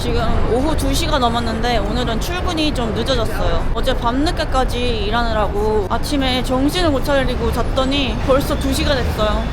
지금 오후 2시가 넘었는데 오늘은 출근이 좀 늦어졌어요. 어제 밤늦게까지 일하느라고 아침에 정신을 못 차리고 잤더니 벌써 2시가 됐어요.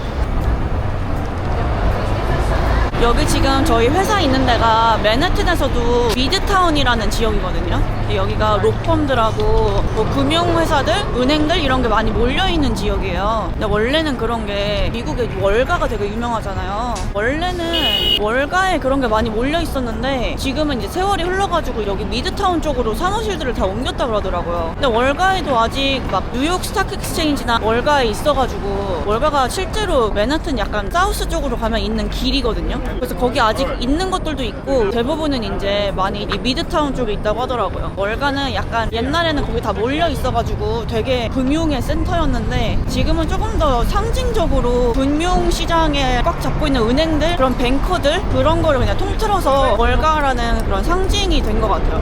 여기 지금 저희 회사 있는 데가 맨해튼에서도 미드타운이라는 지역이거든요. 여기가 로펌들하고 뭐 금융회사들, 은행들 이런 게 많이 몰려있는 지역이에요. 근데 원래는 그런 게 미국의 월가가 되게 유명하잖아요. 원래는 월가에 그런 게 많이 몰려 있었는데 지금은 이제 세월이 흘러가지고 여기 미드타운 쪽으로 사무실들을 다 옮겼다 그러더라고요. 근데 월가에도 아직 막 뉴욕 스타크 익스체인지나 월가에 있어가지고 월가가 실제로 맨하튼 약간 사우스 쪽으로 가면 있는 길이거든요. 그래서 거기 아직 있는 것들도 있고 대부분은 이제 많이 이 미드타운 쪽에 있다고 하더라고요. 월가는 약간 옛날에는 거기 다 몰려 있어가지고 되게 금융의 센터였는데 지금은 조금 더 상징적으로 금융 시장에 꽉 잡고 있는 은행들 그런 뱅커들 그런 거를 그냥 통틀어서 월가라는 그런 상징이 된 것 같아요.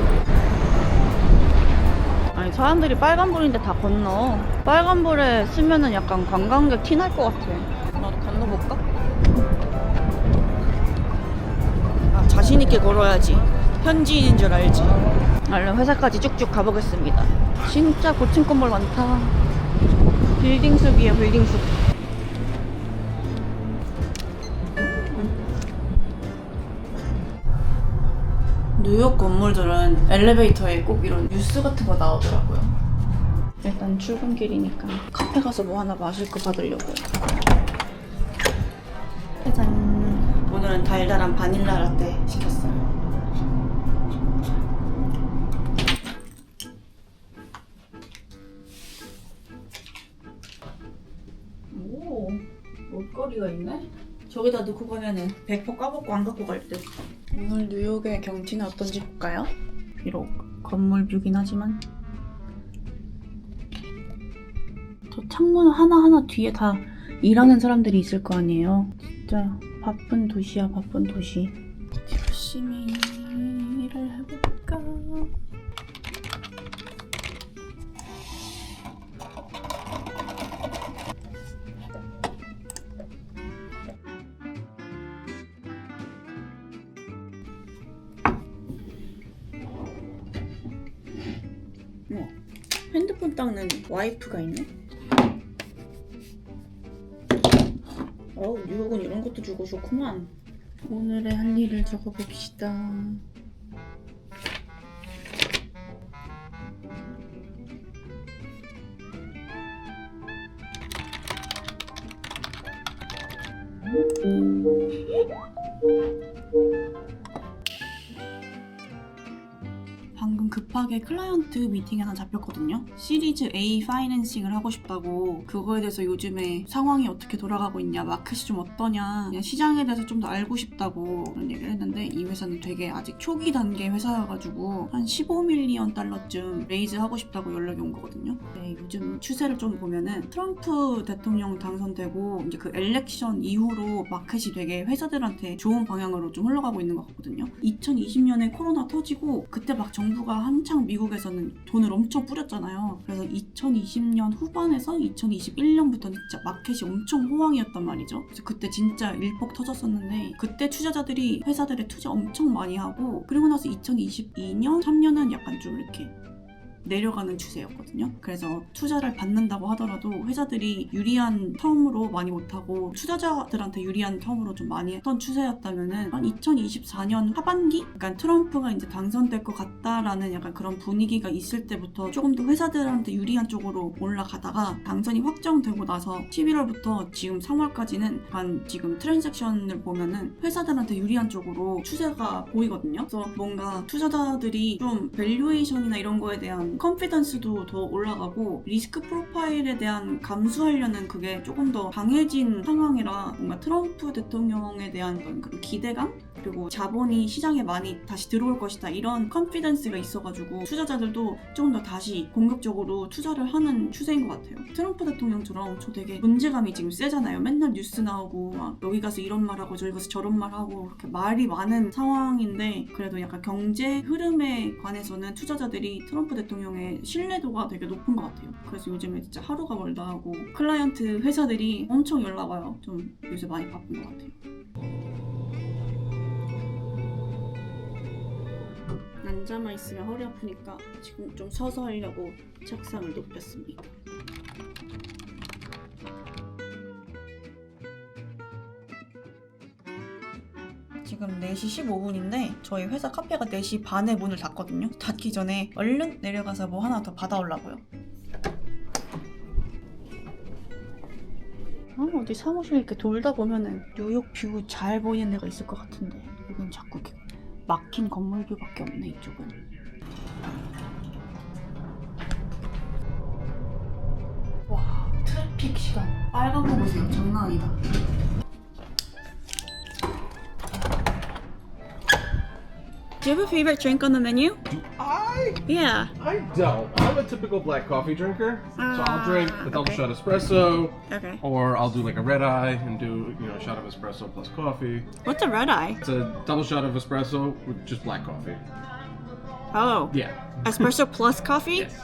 아니 사람들이 빨간불인데 다 건너 빨간불에 쓰면은 약간 관광객 티 날 것 같아 나도 건너볼까? 자신 있게 걸어야지. 현지인인 줄 알지. 얼른 회사까지 쭉쭉 가보겠습니다. 진짜 고층 건물 많다. 빌딩 숲이에요 빌딩 숲 뉴욕 건물들은 엘리베이터에 꼭 이런 뉴스 같은 거 나오더라고요. 일단 출근길이니까 카페 가서 뭐 하나 마실 거 받으려고요. 오늘은 달달한 바닐라 라떼 시켰어요. 오, 볼거리가 있네? 저기다 넣고 가면은 100% 까먹고 안 갖고 갈 듯. 오늘 뉴욕의 경치는 어떤지 볼까요? 비록 건물 뷰긴 하지만 저 창문 하나하나 뒤에 다 일하는 사람들이 있을 거 아니에요. 진짜 바쁜 도시야, 바쁜 도시. 열심히 일을 해볼까? 우와, 핸드폰 닦는 와이프가 있네. 어우, 뉴욕은 이런 것도 주고 좋구만. 오늘의 할 일을 적어봅시다. 급하게 클라이언트 미팅에 하나 잡혔거든요. 시리즈 A 파이낸싱을 하고 싶다고 그거에 대해서 요즘에 상황이 어떻게 돌아가고 있냐, 마켓이 좀 어떠냐, 그냥 시장에 대해서 좀 더 알고 싶다고 그런 얘기를 했는데 이 회사는 되게 아직 초기 단계 회사여가지고 한 15밀리언 달러쯤 레이즈 하고 싶다고 연락이 온 거거든요. 네, 요즘 추세를 좀 보면은 트럼프 대통령 당선되고 이제 그 엘렉션 이후로 마켓이 되게 회사들한테 좋은 방향으로 좀 흘러가고 있는 것 같거든요. 2020년에 코로나 터지고 그때 막 정부가 한창 미국에서는 돈을 엄청 뿌렸잖아요. 그래서 2020년 후반에서 2021년부터는 진짜 마켓이 엄청 호황이었단 말이죠. 그래서 그때 진짜 일폭 터졌었는데 그때 투자자들이 회사들에 투자 엄청 많이 하고 그리고 나서 2022년 3년은 약간 좀 이렇게 내려가는 추세였거든요. 그래서 투자를 받는다고 하더라도 회사들이 유리한 텀으로 많이 못하고 투자자들한테 유리한 텀으로 좀 많이 했던 추세였다면은 한 2024년 하반기? 약간 트럼프가 이제 당선될 것 같다라는 약간 그런 분위기가 있을 때부터 조금 더 회사들한테 유리한 쪽으로 올라가다가 당선이 확정되고 나서 11월부터 지금 3월까지는 한 지금 트랜잭션을 보면은 회사들한테 유리한 쪽으로 추세가 보이거든요. 그래서 뭔가 투자자들이 좀 밸류에이션이나 이런 거에 대한 컨피던스도 더 올라가고 리스크 프로파일에 대한 감수하려는 그게 조금 더 강해진 상황이라 뭔가 트럼프 대통령에 대한 그런 기대감 그리고 자본이 시장에 많이 다시 들어올 것이다 이런 컨피던스가 있어가지고 투자자들도 조금 더 다시 공격적으로 투자를 하는 추세인 것 같아요. 트럼프 대통령처럼 저 되게 문제감이 지금 세잖아요. 맨날 뉴스 나오고 막 여기 가서 이런 말하고 저기 가서 저런 말하고 이렇게 말이 많은 상황인데 그래도 약간 경제 흐름에 관해서는 투자자들이 트럼프 대통령의 신뢰도가 되게 높은 것 같아요. 그래서 요즘에 진짜 하루가 멀다 하고 클라이언트 회사들이 엄청 연락 와요. 좀 요새 많이 바쁜 것 같아요. 앉아만 있으면 허리 아프니까 지금 좀 서서 하려고 책상을 높였습니다. 지금 4시 15분인데 저희 회사 카페가 4시 반에 문을 닫거든요. 닫기 전에 얼른 내려가서 뭐 하나 더 받아오려고요. 아, 어디 사무실 이렇게 돌다 보면은 뉴욕 뷰 잘 보이는 데가 있을 것 같은데 여긴 자꾸 이렇게 막힌 건물들밖에 없네 이쪽은. 와 트래픽 시간 빨간 거 보세요 장난 아니다. Do you have a favorite drink on the menu? Do I Yeah. I don't. I'm a typical black coffee drinker, so I'll ah, drink a double okay. shot espresso, Okay. or I'll do like a red eye and do you know a shot of espresso plus coffee. What's a red eye? It's a double shot of espresso with just black coffee. Oh. Yeah. Espresso plus coffee? Yes.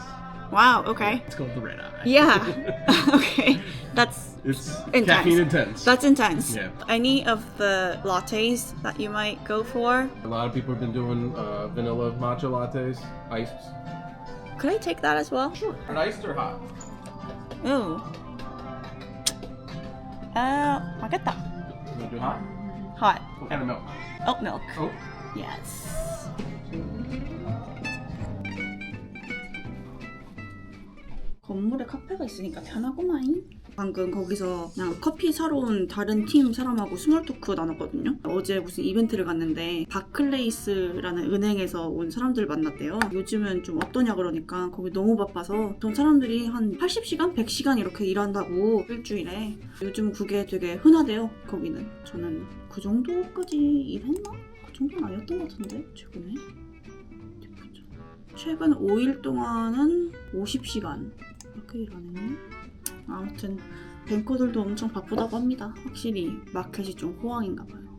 Wow. Okay. Yeah, it's called the red eye. Yeah. okay. That's it's intense. caffeine intense. That's intense. Yeah. Any of the lattes that you might go for? A lot of people have been doing uh, vanilla matcha lattes, iced. Could I take that as well? Sure. Iced or hot? Ooh. Uh, magata. You want to do hot? Hot. What milk? Oat milk. Oh. Yes. 건물에 카페가 있으니까 편하구만. 방금 거기서 그냥 커피 사러 온 다른 팀 사람하고 스몰 토크 나눴거든요. 어제 무슨 이벤트를 갔는데 바클레이스라는 은행에서 온 사람들 만났대요. 요즘은 좀 어떠냐 그러니까 거기 너무 바빠서 전 사람들이 한 80시간, 100시간 이렇게 일한다고 일주일에. 요즘 그게 되게 흔하대요. 거기는. 저는 그 정도까지 일했나? 그 정도는 아니었던 것 같은데 최근에. 최근 5일 동안은 50시간 일안 했네. 아무튼 뱅커들도 엄청 바쁘다고 합니다. 확실히 마켓이 좀 호황인가 봐요.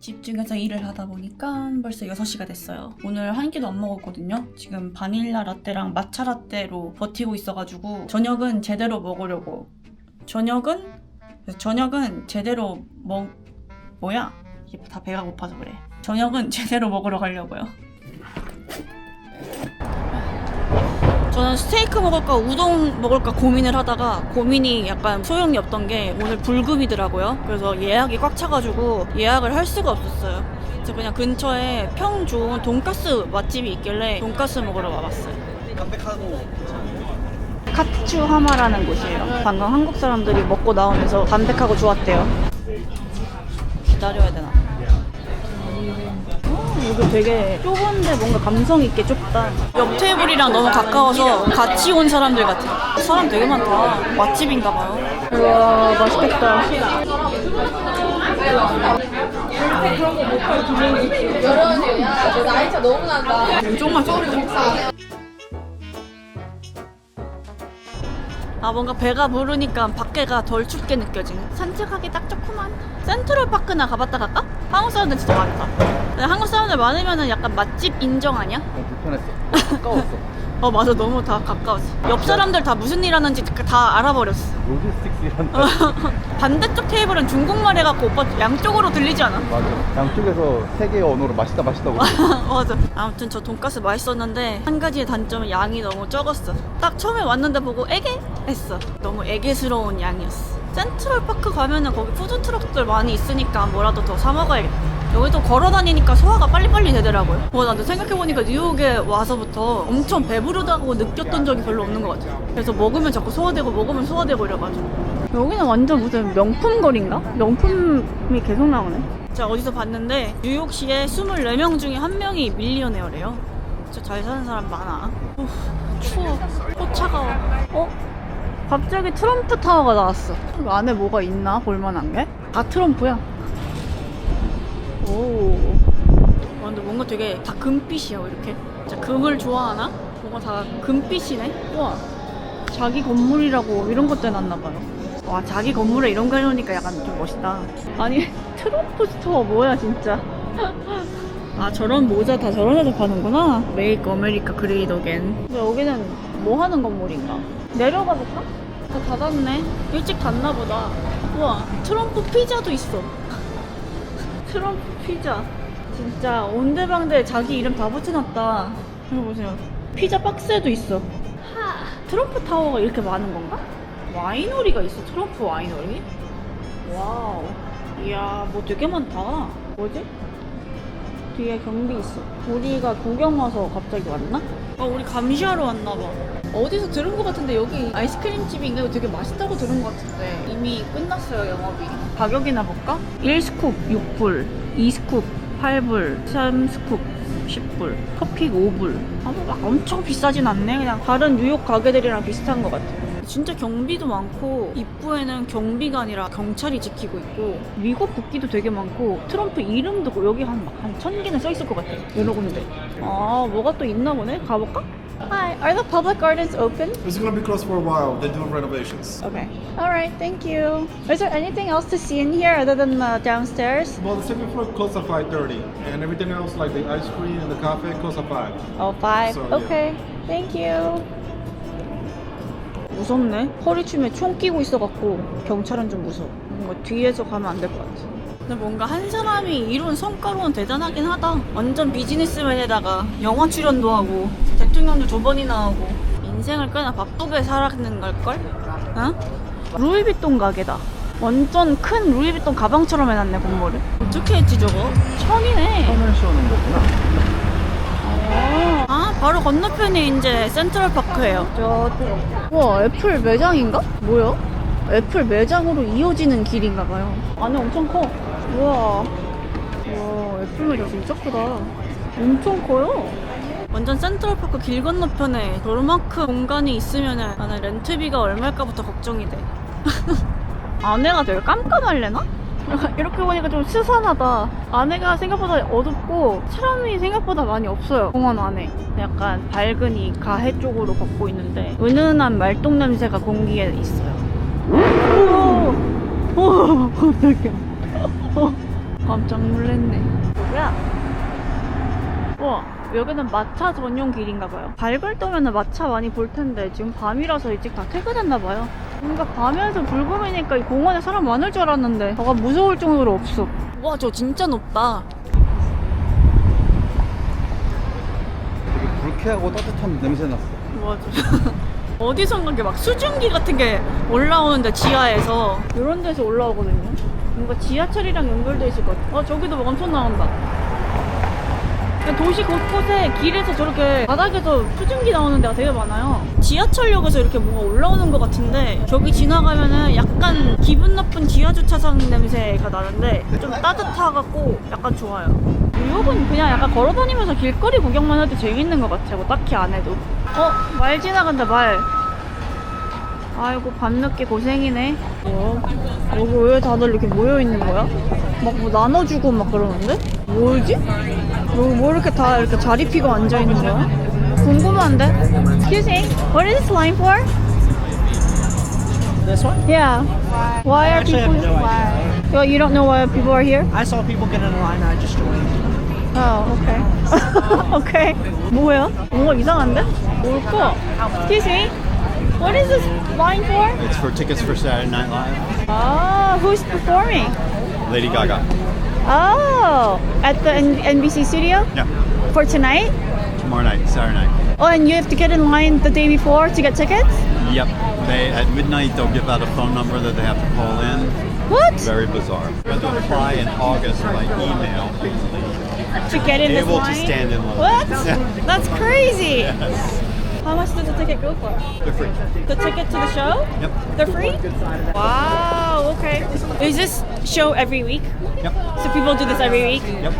집중해서 일을 하다 보니까 벌써 6시가 됐어요. 오늘 한 끼도 안 먹었거든요. 지금 바닐라 라떼랑 마차 라떼로 버티고 있어가지고 저녁은 제대로 먹으려고. 저녁은 저녁은 제대로 먹 뭐야? 이게 다 배가 고파서 그래. 저녁은 제대로 먹으러 가려고요. 저는 스테이크 먹을까 우동 먹을까 고민을 하다가 고민이 약간 소용이 없던 게 오늘 불금이더라고요. 그래서 예약이 꽉 차가지고 예약을 할 수가 없었어요. 그래서 그냥 근처에 평 좋은 돈가스 맛집이 있길래 돈가스 먹으러 와봤어요. 카츠 하마라는 곳이에요. 방금 한국 사람들이 먹고 나오면서 담백하고 좋았대요. 기다려야 되나? 어, 여기 되게 좁은데 뭔가 감성 있게 좁다. 옆 테이블이랑 너무 가까워서 같이 온 사람들 같아. 사람 되게 많다. 맛집인가 봐요. 우와, 맛있겠다. 야, 나이 차 너무 난다. 엄청 맛있겠다. 아 뭔가 배가 부르니까 밖에가 덜 춥게 느껴지네 산책하기 딱 좋구만 센트럴파크나 가봤다 갈까? 한국 사람들 진짜 많다 한국 사람들 많으면 약간 맛집 인정 아니야? 불편했어. 가까웠어. 어 맞아 너무 다 가까웠어 옆 사람들 다 무슨 일 하는지 다 알아버렸어 로지스틱스 이런 거. 반대쪽 테이블은 중국말 해갖고 오빠 양쪽으로 들리지 않아? 맞아. 양쪽에서 세 개의 언어로 맛있다 맛있다고. 맞아. 아무튼 저 돈가스 맛있었는데 한 가지의 단점은 양이 너무 적었어. 딱 처음에 왔는데 보고 애게 했어. 너무 애게스러운 양이었어. 센트럴파크 가면은 거기 푸드트럭들 많이 있으니까 뭐라도 더 사 먹어야겠다. 여기도 걸어 다니니까 소화가 빨리빨리 되더라고요. 와, 나도 생각해보니까 뉴욕에 와서부터 엄청 배부르다고 느꼈던 적이 별로 없는 것 같아요. 그래서 먹으면 자꾸 소화되고 먹으면 소화되고 이래가지고. 여기는 완전 무슨 명품 거리인가? 명품이 계속 나오네. 제가 어디서 봤는데 뉴욕시에 24명 중에 한 명이 밀리언웨어래요. 진짜 잘 사는 사람 많아. 우, 추워. 또 차가워. 어? 갑자기 트럼프 타워가 나왔어. 그 안에 뭐가 있나? 볼만한 게? 다 트럼프야. 오. 와, 근데 뭔가 되게 다 금빛이야, 이렇게. 진짜 금을 좋아하나? 뭔가 다 금빛이네? 우와. 자기 건물이라고 이런 것도 해놨나봐요. 와, 자기 건물에 이런 거 해놓으니까 약간 좀 멋있다. 아니, 트럼프 스토어 뭐야, 진짜. 아, 저런 모자 다 저런 애들 파는구나. 메이크 아메리카 그레이드 어겐. 근데 여기는 뭐 하는 건물인가? 내려가 볼까? 다 닫았네. 일찍 닫나 보다. 우와, 트럼프 피자도 있어. 트럼프 피자. 진짜 온데방데 자기 이름 다 붙여놨다. 이거 보세요. 피자 박스에도 있어. 하, 트럼프 타워가 이렇게 많은 건가? 와이너리가 있어. 트럼프 와이너리? 와우. 이야, 뭐 되게 많다. 뭐지? 뒤에 경비 있어. 우리가 구경 와서 갑자기 왔나? 어, 우리 감시하러 왔나 봐. 어디서 들은 것 같은데 여기 아이스크림 집인가? 되게 맛있다고 들은 것 같은데 이미 끝났어요 영업이. 가격이나 볼까? 1스쿱 6불, 2스쿱 8불, 3스쿱 10불, 커피 5불. 아, 뭐 막 엄청 비싸진 않네. 그냥 다른 뉴욕 가게들이랑 비슷한 것 같아. 진짜 경비도 많고 입구에는 경비가 아니라 경찰이 지키고 있고 미국 국기도 되게 많고 트럼프 이름도 여기 한한 개는 써 있을 것 같아 여러 군데 아 뭐가 또 있나 보네 가볼까? Hi, are the public gardens open? It's gonna be closed for a while. They're doing renovations. Okay. Alright, thank you. Is there anything else to see in here other than the downstairs? Well, the second floor closed at 5:30, and everything else, like the ice cream and the cafe, closed at 5. Oh, five. So, yeah. okay. Thank you. 무섭네. 허리춤에 총 끼고 있어갖고 경찰은 좀 무서워. 뭔가 뒤에서 가면 안 될 것 같아. 근데 뭔가 한 사람이 이룬 성과로는 대단하긴 하다. 완전 비즈니스맨에다가 영화 출연도 하고 대통령도 두 번이나 하고 인생을 꽤나 바쁘게 살았는 걸걸? 어? 루이비통 가게다. 완전 큰 루이비통 가방처럼 해놨네 건물을. 어떻게 했지 저거? 천이네. 선을 씌우는 거구나. 아, 바로 건너편에 이제 센트럴파크예요. 저, 와, 애플 매장인가? 뭐야? 애플 매장으로 이어지는 길인가 봐요. 안에 엄청 커. 우와. 와, 애플 매장 진짜 크다. 엄청 커요. 완전 센트럴파크 길 건너편에 저만큼 공간이 있으면 은 나는 렌트비가 얼마일까부터 걱정이 돼. 안에가 되게 깜깜할래나? 이렇게 보니까 좀 스산하다. 안에가 생각보다 어둡고 사람이 생각보다 많이 없어요. 공원 안에. 약간 밝은 이 가해 쪽으로 걷고 있는데 은은한 말똥 냄새가 공기에 있어요. 오, 오 깜짝이야. 어, 깜짝 놀랐네. 뭐야? 와, 여기는 마차 전용 길인가 봐요. 밝을 때면 마차 많이 볼 텐데 지금 밤이라서 일찍 다 퇴근했나 봐요. 뭔가 밤에서 불금이니까 이 공원에 사람 많을 줄 알았는데 저가 무서울 정도로 없어. 와, 저 진짜 높다. 되게 불쾌하고 따뜻한 냄새 났어. 맞아. 어디선가 이렇게 막 수증기 같은 게 올라오는데 지하에서 이런 데서 올라오거든요. 뭔가 지하철이랑 연결돼 있을 것 같아. 어 저기도 막 엄청 나온다. 도시 곳곳에 길에서 저렇게 바닥에서 수증기 나오는 데가 되게 많아요. 지하철역에서 이렇게 뭔가 올라오는 것 같은데 저기 지나가면은 약간 기분 나쁜 지하 주차장 냄새가 나는데 좀 따뜻하고 약간 좋아요. 뉴욕은 그냥 약간 걸어다니면서 길거리 구경만 해도 재밌는 것 같아요. 뭐 딱히 안 해도. 어, 말 지나간다, 말. 아이고, 밤늦게 고생이네. 뭐, 여기 왜 다들 이렇게 모여있는 거야? 막 뭐 나눠주고 막 그러는데? 뭐지? 여기 뭐 이렇게 다 이렇게 자리 피고 앉아있는 거야? 궁금한데? Excuse me, what is this line for? This one? Yeah. Why are Actually, I people... have no idea. Well, you don't know why people are here? I saw people get in line. I just joined. 어, 오케이. 오케이. 뭐야? 뭔가 이상한데? 뭘까? Excuse me. What is this line for? It's for tickets for Saturday Night Live. Ah, who's performing? Lady Gaga. Oh, at the N- NBC studio Yeah. for tonight? Tomorrow night, Saturday night. Oh, and you have to get in line the day before to get tickets? Yep. They at midnight they'll give out a phone number that they have to call in. What? Very bizarre. Have to apply in August by email. To get in this Able to line? stand in line. What? That's crazy. Yes. How much does the ticket go for? They're free. The ticket to the show? Yep. They're free? Wow. Is this show every week? Yep. So people do this every week? Yep.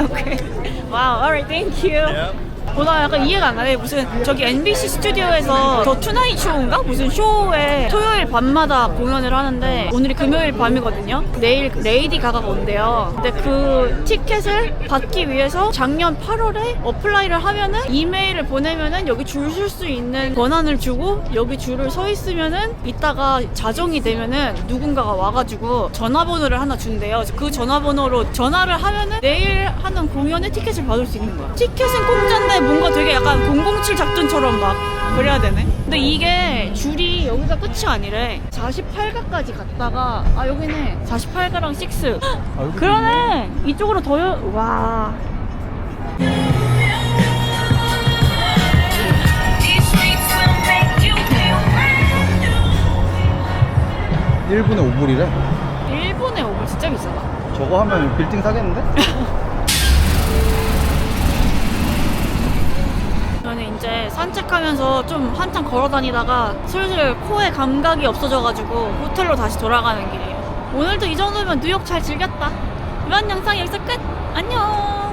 okay. Wow, alright, thank you. Yep. 보다 약간 이해가 안 가네. 무슨 저기 NBC 스튜디오에서 더 투나잇 쇼인가? 무슨 쇼에 토요일 밤마다 공연을 하는데 오늘이 금요일 밤이거든요. 내일 레이디 가가가 온대요. 근데 그 티켓을 받기 위해서 작년 8월에 어플라이를 하면은 이메일을 보내면은 여기 줄 설 수 있는 권한을 주고 여기 줄을 서 있으면은 이따가 자정이 되면은 누군가가 와가지고 전화번호를 하나 준대요. 그 전화번호로 전화를 하면은 내일 하는 공연에 티켓을 받을 수 있는 거야. 티켓은 공짜인데 뭔가 되게 약간 007 작전처럼 막 그래야 되네. 근데 이게 줄이 여기가 끝이 아니래. 48가까지 갔다가 아 여기네. 48가랑 6. 아, 그러네. 이쪽으로 더 여... 와. 일분에 5불이래. 일본의 오븐 진짜 비싸다. 저거 하면 빌딩 사겠는데? 저는 이제 산책하면서 좀 한참 걸어 다니다가 슬슬 코에 감각이 없어져가지고 호텔로 다시 돌아가는 길이에요. 오늘도 이 정도면 뉴욕 잘 즐겼다. 이번 영상 여기서 끝! 안녕!